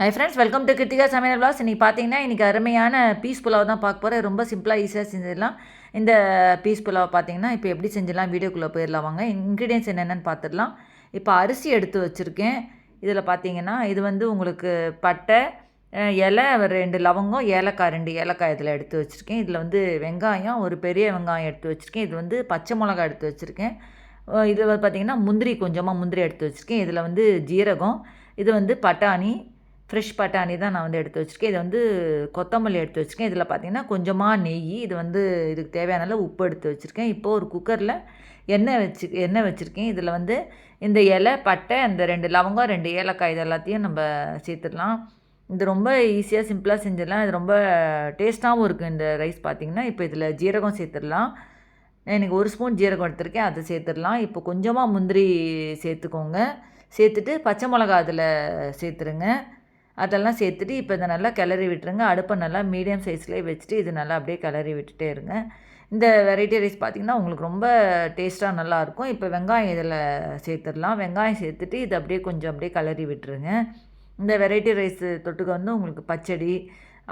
Hi friends welcome to Krithika சமையல் விளாஸ் இன்றைக்கி பார்த்தீங்கன்னா இன்றைக்கி அருமையான பீஸ் புலாவ் தான் பார்க்க போகிறேன் ரொம்ப சிம்பிளாக ஈஸியாக செஞ்சிடலாம். இந்த பீஸ் புலாவ் பார்த்தீங்கன்னா இப்போ எப்படி செஞ்சிடலாம் வீடியோக்குள்ளே போயிடலாம் வாங்க. இன்க்ரீடியன்ஸ் என்னென்னு பார்த்துடலாம் இப்போ அரிசி எடுத்து வச்சுருக்கேன். இதில் பார்த்தீங்கன்னா இது வந்து உங்களுக்கு பட்டை இலை ஒரு ரெண்டு லவங்கம் ஏலக்காய் ரெண்டு ஏலக்காய் இதில் எடுத்து வச்சுருக்கேன். இதில் வந்து வெங்காயம் ஒரு பெரிய வெங்காயம் எடுத்து வச்சுருக்கேன். இது வந்து பச்சை மிளகாய் எடுத்து வச்சுருக்கேன். இது பார்த்தீங்கன்னா பார்த்திங்கன்னா முந்திரி கொஞ்சமாக முந்திரி எடுத்து வச்சுருக்கேன். இதில் வந்து ஜீரகம் இது வந்து பட்டாணி ஃப்ரெஷ் பட்டாணி தான் நான் வந்து எடுத்து வச்சுருக்கேன். இது வந்து கொத்தமல்லி எடுத்து வச்சுருக்கேன். இதில் பார்த்தீங்கன்னா கொஞ்சமாக நெய் இது வந்து இதுக்கு தேவையான உப்பு எடுத்து வச்சுருக்கேன். இப்போ ஒரு குக்கரில் எண்ணெய் வச்சு எண்ணெய் வச்சுருக்கேன். இதில் வந்து இந்த இலை பட்டை அந்த ரெண்டு லவங்கம் ரெண்டு ஏலக்காய் இது எல்லாத்தையும் நம்ம சேர்த்துடலாம். இது ரொம்ப ஈஸியாக சிம்பிளாக செஞ்சிடலாம். இது ரொம்ப டேஸ்ட்டாகவும் இருக்குது இந்த ரைஸ் பார்த்திங்கன்னா. இப்போ இதில் ஜீரகம் சேர்த்துடலாம். எனக்கு ஒரு ஸ்பூன் ஜீரகம் எடுத்திருக்கேன். அதை சேர்த்துடலாம். இப்போ கொஞ்சமாக முந்திரி சேர்த்துக்கோங்க. சேர்த்துட்டு பச்சை மிளகா அதில் சேர்த்துருங்க. அதெல்லாம் சேர்த்துட்டு இப்போ இதை நல்லா கிளறி விட்டுருங்க. அடுப்பை நல்லா மீடியம் சைஸ்லேயே வச்சுட்டு இது நல்லா அப்படியே கிளறி விட்டுட்டே இருங்க. இந்த வெரைட்டி ரைஸ் பார்த்திங்கன்னா உங்களுக்கு ரொம்ப டேஸ்ட்டாக நல்லாயிருக்கும் இப்போ வெங்காயம் இதில் சேர்த்துடலாம். வெங்காயம் சேர்த்துட்டு இது அப்படியே கொஞ்சம் அப்படியே கிளறி விட்டுருங்க. இந்த வெரைட்டி ரைஸ் தொட்டுக்க வந்து உங்களுக்கு பச்சடி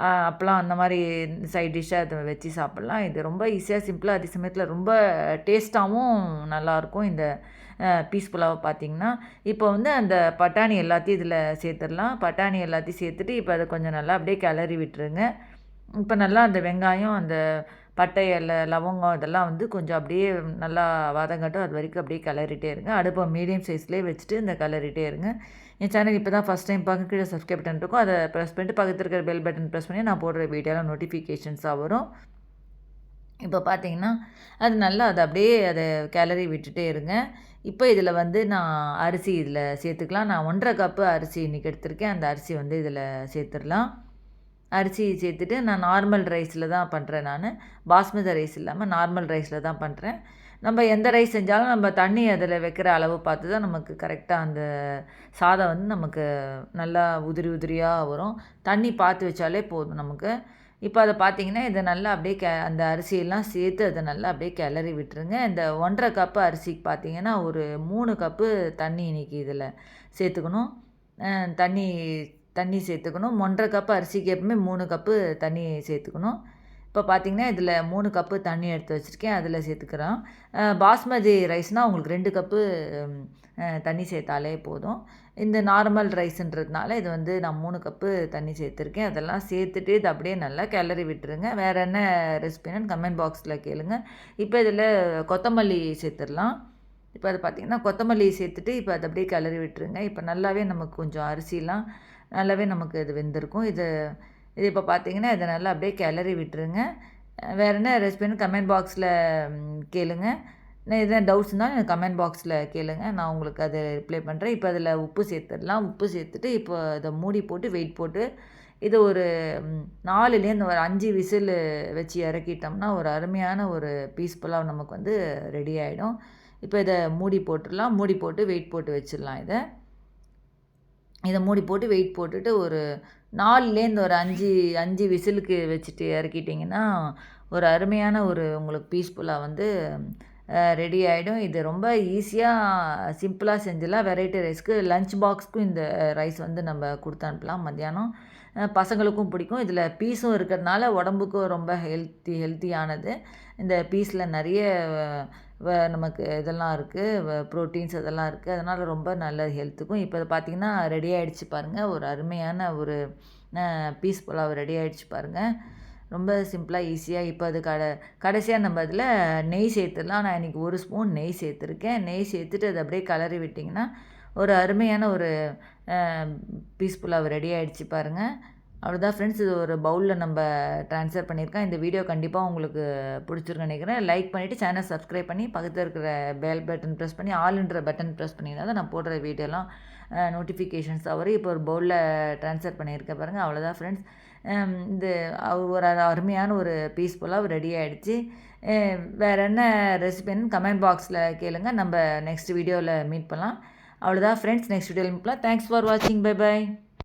ஆஹ், அப்பளம் அந்த மாதிரி சைட் டிஷ்ஷாக அதை வச்சு சாப்பிட்லாம். இது ரொம்ப ஈஸியாக சிம்பிளாக அதே சமயத்தில் ரொம்ப டேஸ்ட்டாகவும் நல்லாயிருக்கும் இந்த பீஸ் புலாவை பார்த்தீங்கன்னா இப்போ வந்து அந்த பட்டாணி எல்லாத்தையும் இதில் சேர்த்துடலாம். பட்டாணி எல்லாத்தையும் சேர்த்துட்டு இப்போ அதை கொஞ்சம் நல்லா அப்படியே கிளறி விட்டுருங்க. இப்போ நல்லா அந்த வெங்காயம் அந்த பட்டை இலை லவங்கம் இதெல்லாம் வந்து கொஞ்சம் அப்படியே நல்லா வதங்கட்டும் அது வரைக்கும் அப்படியே கிளறிட்டே இருங்க. அடுப்பை மீடியம் சைஸ்லேயே வச்சுட்டு இந்த கிளறிட்டே இருங்க. என் சேனல் இப்போ தான் ஃபஸ்ட் டைம் பார்க்க கீழே சப்ஸ்கிரைப் பட்டன் இருக்கும். அதை ப்ரெஸ் பண்ணிட்டு பக்கத்தில் இருக்கிற பெல் பட்டன் ப்ரெஸ் பண்ணி நான் போடுற வீடியோலாம் நோட்டிஃபிகேஷன்ஸாக வரும். இப்போ பார்த்தீங்கன்னா அது நல்லா அதை அப்படியே அதை கேலரி விட்டுட்டே இருங்க. இப்போ இதில் வந்து நான் அரிசி இதில் சேர்த்துக்கலாம். நான் ஒன்றரை கப்பு அரிசி இன்றைக்கி எடுத்திருக்கேன். அந்த அரிசி வந்து இதில் சேர்த்துடலாம். அரிசி சேர்த்துட்டு நான் நார்மல் ரைஸில் தான் பண்ணுறேன் நான். பாஸ்மதி ரைஸ் இல்லாமல் நார்மல் ரைஸில் தான் பண்ணுறேன் நம்ம எந்த ரைஸ் செஞ்சாலும் நம்ம தண்ணி அதில் வைக்கிற அளவு பார்த்து தான் நமக்கு கரெக்டாக அந்த சாதம் வந்து நமக்கு நல்லா உதிரி உதிரியாக வரும். தண்ணி பார்த்து வச்சாலே போதும் நமக்கு. இப்போ அதை பார்த்தீங்கன்னா இதை நல்லா அப்படியே கே அந்த அரிசியெல்லாம் சேர்த்து அதை நல்லா அப்படியே கிளறி விட்டுருங்க. இந்த ஒன்றரை கப்பு அரிசிக்கு பார்த்தீங்கன்னா ஒரு மூணு கப்பு தண்ணி இன்றைக்கி இதில் சேர்த்துக்கணும். தண்ணி தண்ணி சேர்த்துக்கணும். ஒன்றரை கப்பு அரிசிக்கு எப்பவுமே மூணு கப்பு தண்ணி சேர்த்துக்கணும். இப்போ பார்த்தீங்கன்னா இதில் மூணு கப்பு தண்ணி எடுத்து வச்சுருக்கேன். அதில் சேர்த்துக்கிறோம் பாஸ்மதி ரைஸ்னால் உங்களுக்கு ரெண்டு கப்பு தண்ணி சேர்த்தாலே போதும். இந்த நார்மல் ரைஸுன்றதுனால இது வந்து நான் மூணு கப்பு தண்ணி சேர்த்துருக்கேன். அதெல்லாம் சேர்த்துட்டு இது அப்படியே நல்லா கிளறி விட்டுருங்க. வேறு என்ன ரெசிபின்னு கமெண்ட் பாக்ஸில் கேளுங்க. இப்போ இதில் கொத்தமல்லி சேர்த்துடலாம். இப்போ அது பார்த்திங்கன்னா கொத்தமல்லி சேர்த்துட்டு இப்போ அதை அப்படியே கிளறி விட்டுருங்க. இப்போ நல்லாவே நமக்கு கொஞ்சம் அரிசிலாம் நல்லாவே நமக்கு இது வெந்திருக்கும். இது இது இப்போ பார்த்தீங்கன்னா இதை நல்லா அப்படியே கிளறி விட்டுருங்க. வேறு என்ன ரெசிபின்னு கமெண்ட் பாக்ஸில் கேளுங்க. நான் எதாவது டவுட்ஸ் இருந்தாலும் எனக்கு கமெண்ட் பாக்ஸில் கேளுங்க. நான் உங்களுக்கு அதை ரிப்ளை பண்ணுறேன் இப்போ அதில் உப்பு சேர்த்துடலாம். உப்பு சேர்த்துட்டு இப்போ இதை மூடி போட்டு வெயிட் போட்டு இது ஒரு நாலுலேருந்து ஒரு அஞ்சு விசில் வச்சு இறக்கிட்டோம்னா ஒரு அருமையான ஒரு பீஸ்ஃபுல்லாக நமக்கு வந்து ரெடி ஆகிடும் இப்போ இதை மூடி போட்டுடலாம். மூடி போட்டு வெயிட் போட்டு வச்சிடலாம் இதை. இதை மூடி போட்டு வெயிட் போட்டுட்டு ஒரு நாலுலேருந்து ஒரு அஞ்சு அஞ்சு விசிலுக்கு வச்சுட்டு இறக்கிட்டிங்கன்னா ஒரு அருமையான ஒரு உங்களுக்கு பீஸ்ஃபுல்லாக வந்து ரெடி ஆகிடும் இது ரொம்ப ஈஸியாக சிம்பிளாக செஞ்சிடலாம். வெரைட்டி ரைஸ்க்கு லஞ்ச் பாக்ஸ்க்கும் இந்த ரைஸ் வந்து நம்ம கொடுத்து அனுப்பலாம். மத்தியானம் பசங்களுக்கும் பிடிக்கும். இதில் பீஸும் இருக்கிறதுனால உடம்புக்கும் ரொம்ப ஹெல்த்தி ஹெல்த்தியானது இந்த பீஸில் நிறைய வ- நமக்கு இதெல்லாம் இருக்குது ப்ரோட்டீன்ஸ் அதெல்லாம் இருக்குது அதனால் ரொம்ப நல்ல ஹெல்த்துக்கும் இப்போ பார்த்தீங்கன்னா ரெடி ஆகிடுச்சு பாருங்கள் ஒரு அருமையான ஒரு பீஸ் புலாவ் ரெடி ஆகிடுச்சு பாருங்கள் ரொம்ப சிம்பிளாக ஈஸியாக இப்போ அது கடை கடைசியாக நம்ம அதில் நெய் சேர்த்துடலாம். நான் இன்றைக்கி ஒரு ஸ்பூன் நெய் சேர்த்துருக்கேன். நெய் சேர்த்துட்டு அதை அப்படியே கலரி விட்டிங்கன்னா ஒரு அருமையான ஒரு பீஸ்ஃபுல்லாக ரெடி ஆகிடுச்சு பாருங்கள் அவ்வளோதான் ஃப்ரெண்ட்ஸ் இது ஒரு பவுலில் நம்ம ட்ரான்ஸ்ஃபர் பண்ணியிருக்கேன். இந்த வீடியோ கண்டிப்பாக உங்களுக்கு பிடிச்சிருக்குன்னு நினைக்கிறேன். லைக் பண்ணிவிட்டு சேனல் சப்ஸ்கிரைப் பண்ணி பக்கத்தில் இருக்கிற பெல் பட்டன் ப்ரெஸ் பண்ணி ஆல்ன்ற பட்டன் ப்ரெஸ் பண்ணிங்கன்னா தான் நான் போடுற வீடியோலாம் நோட்டிஃபிகேஷன்ஸ் அவர் இப்போ ஒரு பவுலில் ட்ரான்ஸ்ஃபர் பண்ணியிருக்கேன் பாருங்கள் அவ்வளோதான் ஃப்ரெண்ட்ஸ் இந்த ஒரு அருமையான ஒரு பீஸ்ஃபுல்லாக ரெடி ஆகிடுச்சு வேறு என்ன ரெசிபின்னு கமெண்ட் பாக்ஸில் கேளுங்க. நம்ம நெக்ஸ்ட் வீடியோவில் மீட் பண்ணலாம். அவ்வளோதான் ஃப்ரெண்ட்ஸ் நெக்ஸ்ட் வீடியோவில் மீட் பண்ணலாம். தேங்க்ஸ் ஃபார் வாட்சிங் பை பை